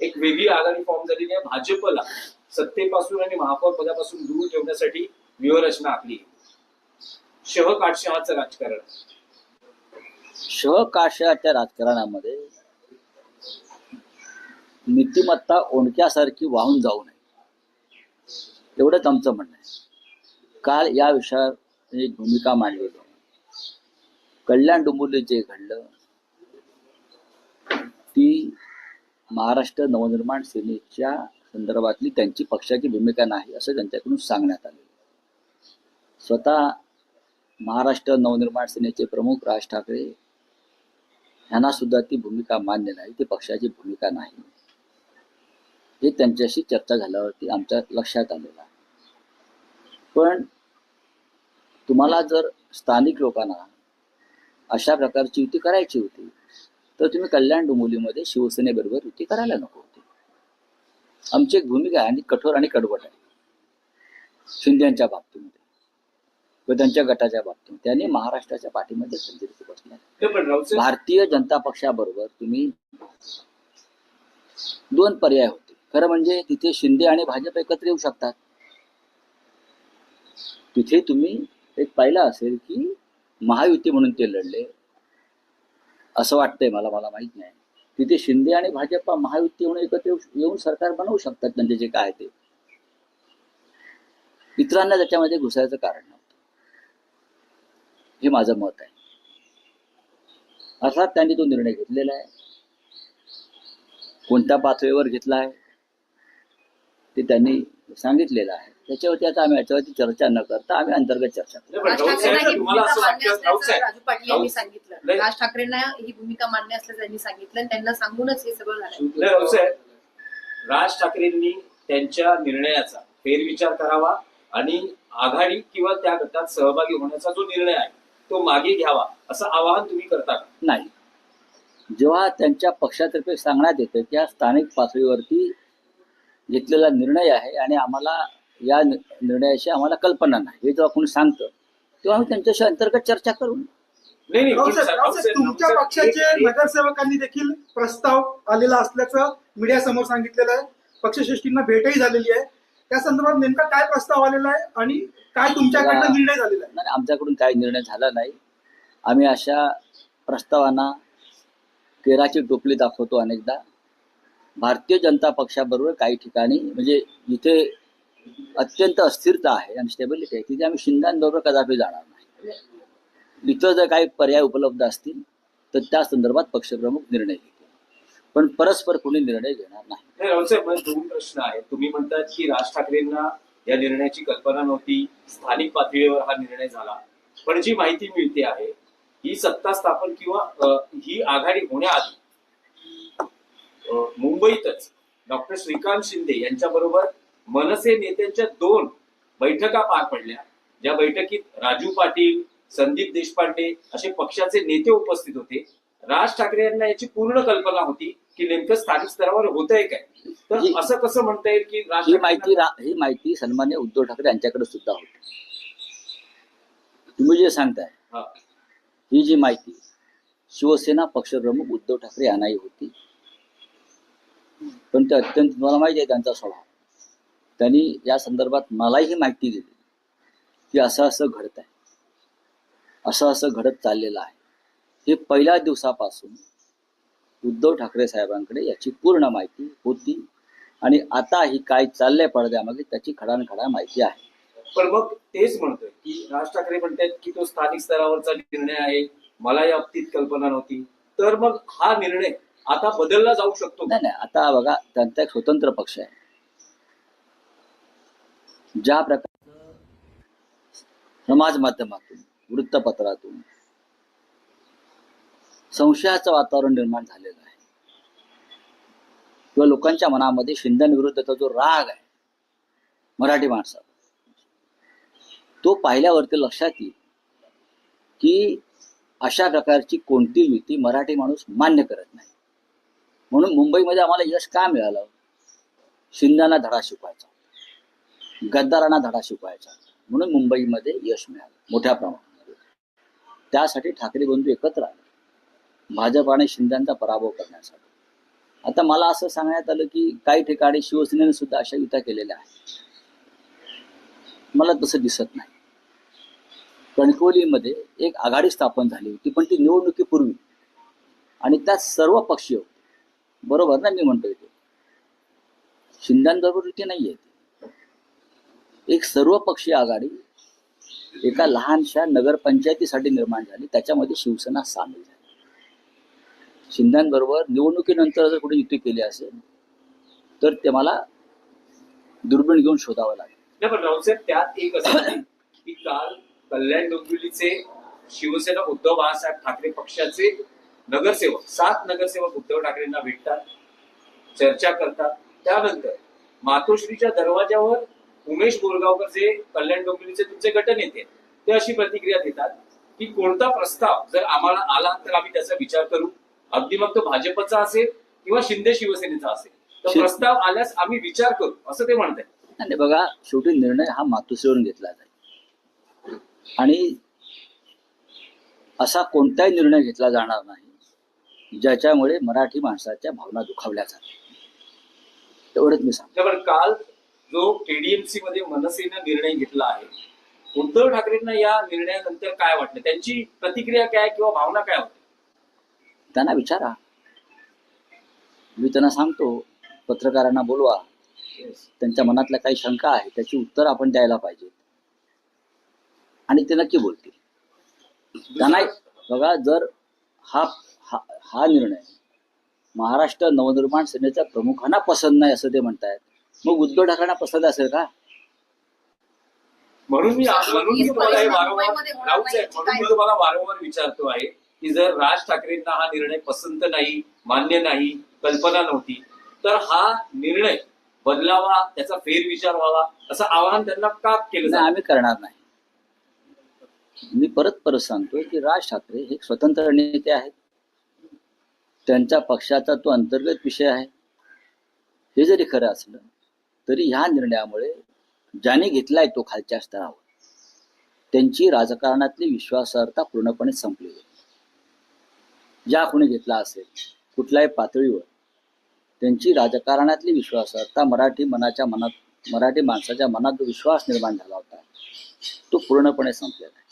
एक वेगळी आघाडी फॉर्म झालेली आहे भाजपला सत्तेपासून आणि महापौर पदापासून दूर ठेवण्यासाठी व्यूहरचना आखली शह काटशहाचं राजकारण. शहकाशाच्या राजकारणामध्ये नीतिमत्ता ओणक्यासारखी वाहून जाऊ नये. एवढंच आमचं म्हणणं आहे. काल या विषयावर एक भूमिका मांडली होती. कल्याण डोंबिवली जे घडलं ती महाराष्ट्र नवनिर्माण सेनेच्या संदर्भातली त्यांची पक्षाची भूमिका नाही असं त्यांच्याकडून सांगण्यात आले. स्वतः महाराष्ट्र नवनिर्माण सेनेचे प्रमुख राज ठाकरे यांना सुद्धा ती भूमिका मान्य नाही ती पक्षाची भूमिका नाही. हे त्यांच्याशी चर्चा झाल्यावरती आमच्या लक्षात आलेलं आहे. पण तुम्हाला जर स्थानिक लोकांना अशा प्रकारची युती करायची होती तर तुम्ही कल्याण डोंबिवलीमध्ये शिवसेनेबरोबर युती करायला नको होती. आमची एक भूमिका आहे आणि कठोर आणि कडवट आहे. शिंदेच्या बाबतीमध्ये किंवा त्यांच्या गटाच्या बाबतीत त्यांनी महाराष्ट्राच्या पाठीमध्ये भारतीय जनता पक्षाबरोबर तुम्ही दोन पर्याय होते. खरं म्हणजे तिथे शिंदे आणि भाजप एकत्र येऊ शकतात. तिथे तुम्ही एक पाहिलं असेल की महायुती म्हणून ते लढले. असं वाटतंय मला मला माहीत नाही. तिथे शिंदे आणि भाजप महायुती म्हणून एकत्र येऊ येऊन सरकार बनवू शकतात त्यांचे जे काय ते. इतरांना त्याच्यामध्ये घुसायचं कारण नव्हतं. हे माझं मत आहे. अर्थात त्यांनी तो निर्णय घेतलेला आहे. कोणत्या पातळीवर घेतला आहे ते त्यांनी सांगितलेलं आहे. त्याच्यावरती आता आम्ही याच्यावरती चर्चा न करता आम्ही अंतर्गत चर्चा करू. राज ठाकरेंना ही भूमिका मान्य असल्याचं त्यांनी सांगितलं आणि त्यांना सांगूनच हे सगळं झालं राज ठाकरेंनी त्यांच्या निर्णयाचा फेरविचार करावा आणि आघाडी किंवा त्या गटात सहभागी होण्याचा जो निर्णय आहे तो मागे घ्यावा असं आवाहन तुम्ही करता का? नाही. जेव्हा त्यांच्या पक्षातर्फे सांगण्यात येतं त्या स्थानिक पातळीवरती घेतलेला निर्णय आहे आणि आम्हाला या नि- निर्णयाची आम्हाला कल्पना नाही हे जेव्हा कोणी सांगतं तेव्हा आम्ही त्यांच्याशी अंतर्गत चर्चा करू. नाही तुमच्या पक्षाचे नगरसेवकांनी देखील प्रस्ताव आलेला असल्याचं मीडिया समोर सांगितलेलं आहे. पक्षश्रेष्ठींना भेटही झालेली आहे. त्या संदर्भात नेमका काय प्रस्ताव आलेला आहे आणि काय तुमच्याकडनं निर्णय झालेला आहे? नाही आमच्याकडून काही निर्णय झाला नाही. आम्ही अशा प्रस्तावांना केराची टोपली दाखवतो अनेकदा. भारतीय जनता पक्षाबरोबर काही ठिकाणी म्हणजे जिथे अत्यंत अस्थिरता आहे आणि स्टेबिलिटी आहे तिथे आम्ही शिंद्यांबरोबर कदापि जाणार नाही. इतर जर काही पर्याय उपलब्ध असतील तर त्या संदर्भात पक्षप्रमुख निर्णय घेतील. पण परस्पर कोणी निर्णय घेणार नाही. दोन प्रश्न आहेत. तुम्ही म्हणतात की राज ठाकरेंना या निर्णयाची कल्पना नव्हती स्थानिक पातळीवर हा निर्णय झाला. पण जी माहिती मिळते आहे ही सत्ता स्थापन किंवा ही आघाडी होण्याआधी मुंबईतच डॉक्टर श्रीकांत शिंदे यांच्याबरोबर मनसे नेत्यांच्या दोन बैठका पार पडल्या. ज्या बैठकीत राजू पाटील संदीप देशपांडे असे पक्षाचे नेते उपस्थित होते. राज ठाकरे यांना याची पूर्ण कल्पना होती की नेमकं स्थानिक स्तरावर होत आहे काय? तर असं कसं म्हणता येईल की राज ही माहिती ही माहिती सन्मान्य उद्धव ठाकरे यांच्याकडे सुद्धा होती. तुम्ही जे सांगताय हा. ही जी माहिती शिवसेना पक्षप्रमुख उद्धव ठाकरे यांनाही होती. पण ते अत्यंत मला माहिती आहे त्यांचा स्वभाव. त्यांनी या संदर्भात मलाही माहिती दिली की असं असं घडत आहे असं असं घडत चाललेलं आहे. हे पहिल्या दिवसापासून उद्धव ठाकरे साहेबांकडे याची पूर्ण माहिती होती आणि आता ही काय चाललंय पडद्यामागे त्याची खडानखडा माहिती आहे. पण मग तेच म्हणतोय की राज ठाकरे म्हणतात की तो स्थानिक स्तरावरचा निर्णय आहे. मला या बाबतीत कल्पना नव्हती. तर मग हा निर्णय आता बदलला जाऊ शकतो? नाही नाही आता बघा त्यांचा एक स्वतंत्र पक्ष आहे. ज्या प्रकारचं समाज माध्यमातून वृत्तपत्रातून. संशयाचं वातावरण निर्माण झालेलं आहे. किंवा लोकांच्या मनामध्ये शिंदेविरुद्धचा जो राग आहे मराठी माणसाचा तो पाहिल्यावरती लक्षात येईल की अशा प्रकारची कोणती युती मराठी माणूस मान्य करत नाही. म्हणून मुंबईमध्ये आम्हाला यश का मिळालं? शिंद्यांना धडा शिकवायचा. गद्दारांना धडा शिकवायचा. म्हणून मुंबईमध्ये यश मिळालं मोठ्या प्रमाणात. त्यासाठी ठाकरे बंधू एकत्र आले. भाजप आणि शिंद्यांचा पराभव करण्यासाठी. आता मला असं सांगण्यात आलं की काही ठिकाणी शिवसेनेने सुद्धा अशा युत्या केलेल्या आहेत. मला तसं दिसत नाही. कणकवलीमध्ये एक आघाडी स्थापन झाली होती पण ती निवडणुकीपूर्वी. आणि त्यात सर्व पक्षीय बरोबर ना मी म्हणतोय ते. शिंद्यांबरोबर ती नाही आहे एक सर्व पक्षीय आघाडी एका लहानशा नगरपंचायतीसाठी निर्माण झाली. त्याच्यामध्ये शिवसेना सामील झाली. शिंद्यांबरोबर निवडणुकीनंतर जर कुठे युती केली असेल तर ते मला दुर्बीण घेऊन शोधावं लागेल. पण त्यात एक असं की काल कल्याण डोंबिवलीचे शिवसेना उद्धव बाळासाहेब ठाकरे पक्षाचे नगरसेवक सात नगरसेवक उद्धव ठाकरेंना भेटतात चर्चा करतात. त्यानंतर मातोश्रीच्या दरवाजावर उमेश बोरगावकर जे कल्याण डोंबिवलीचे तुमचे गटनेते ते अशी प्रतिक्रिया देतात की कोणता प्रस्ताव जर आम्हाला आला तर आम्ही त्याचा विचार करू. अगदी मग तो भाजपचा असेल किंवा शिंदे शिवसेनेचा असेल. तर प्रस्ताव आल्यास आम्ही विचार करू असं ते म्हणतात आणि बघा शेवटी निर्णय हा मातोश्रीवरून घेतला जाईल. आणि असा कोणताही निर्णय घेतला जाणार नाही ज्याच्यामुळे मराठी माणसाच्या भावना दुखावल्या जातील तेवढंच मी सांगतो. काल जो केडीएमसी मध्ये मनसेनं निर्णय घेतला आहे उद्धव ठाकरेंना या निर्णयानंतर काय वाटलं? त्यांची प्रतिक्रिया काय किंवा भावना काय होती? त्यांना विचारा. मी त्यांना सांगतो पत्रकारांना बोलवा. त्यांच्या मनातल्या काही शंका आहे त्याची उत्तर आपण द्यायला पाहिजे आणि ते नक्की बोलतील. त्यांना बघा जर हा हा हा निर्णय महाराष्ट्र नवनिर्माण सेनेच्या प्रमुखांना पसंत नाही असं ते म्हणतायत मग उद्धव ठाकरेंना पसंत असेल का? म्हणून मी म्हणून मी तुम्हाला हे वारंवार राऊत साहेब, म्हणून मी तुम्हाला वारंवार विचारतो आहे की जर राज ठाकरेंना हा निर्णय पसंत नाही मान्य नाही कल्पना नव्हती तर हा निर्णय बदलावा त्याचा फेरविचार व्हावा असं आवाहन त्यांना का केलं आम्ही करणार नाही. मी परत परत सांगतोय की राज ठाकरे हे एक स्वतंत्र नेते आहेत. त्यांच्या पक्षाचा तो अंतर्गत विषय आहे. हे जरी खरं असलं तरी ह्या निर्णयामुळे ज्याने घेतलाय तो खालच्या स्तरावर त्यांची राजकारणातली विश्वासार्हता पूर्णपणे संपली ज्या कोणी घेतला असेल कुठल्याही पातळीवर त्यांची राजकारणातली विश्वासार्हता मराठी मनाच्या मनात मराठी माणसाच्या मनात जो विश्वास निर्माण झाला होता तो पूर्णपणे संपलेला आहे.